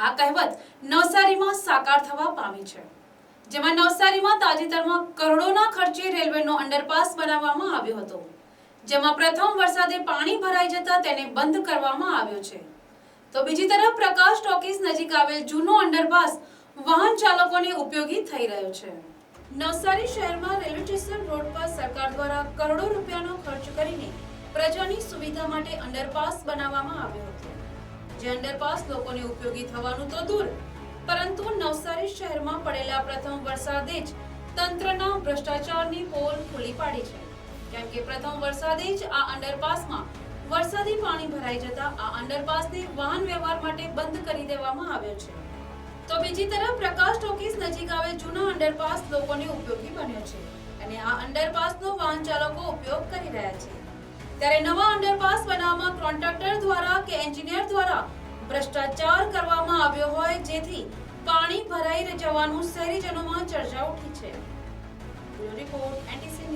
આ કહેવત નવસારીમાં સાકાર થવા પામી છે. જેમાં નવસારીમાં તાજેતરમાં કરોડોના ખર્ચે રેલવેનો અંડરપાસ બનાવવામાં આવ્યો હતો. જેમાં પ્રથમ વરસાદે પાણી ભરાઈ જતા તેને બંધ કરવામાં આવ્યો છે. તો બીજી તરફ પ્રકાશ ટોકીસ નજીક આવેલ જૂનો અંડરપાસ વાહન ચાલકોને ઉપયોગી થઈ રહ્યો છે. નવસારી શહેરમાં રેલવે સ્ટેશન રોડ પર સરકાર દ્વારા કરોડો રૂપિયાનો ખર્ચ કરીને પ્રજાની સુવિધા માટે અંડરપાસ બનાવવામાં આવ્યો હતો. જે અંડરપાસ લોકોને ઉપયોગી થવાનું તો દૂર. પરંતુ નવસારી શહેરમાં પડેલા પ્રથમ વરસાદે જ તંત્રના ભ્રષ્ટાચારની પોલ ખુલી પાડી છે. કેમ કે પ્રથમ વરસાદે જ આ અંડરપાસમાં વરસાદી પાણી ભરાઈ જતા આ અંડરપાસને વાહન વ્યવહાર માટે બંધ કરી દેવામાં આવ્યો છે. તો બીજી તરફ પ્રકાશ ટોકીઝ નજીક આવે જૂનો અંડરપાસ લોકોને ઉપયોગી બન્યો છે અને આ અંડરપાસનો વાહન ચાલકો ઉપયોગ કરી રહ્યા છે. ત્યારે નવા અંડરપાસ બનાવવામાં કોન્ટ્રાક્ટર દ્વારા કે એન્જિનિયર દ્વારા ભ્રષ્ટાચાર કરવામાં આવ્યો હોય જેથી પાણી ભરાઈ જવાનું શહેરીજનોમાં ચર્ચા ઉઠી છે. Report NTC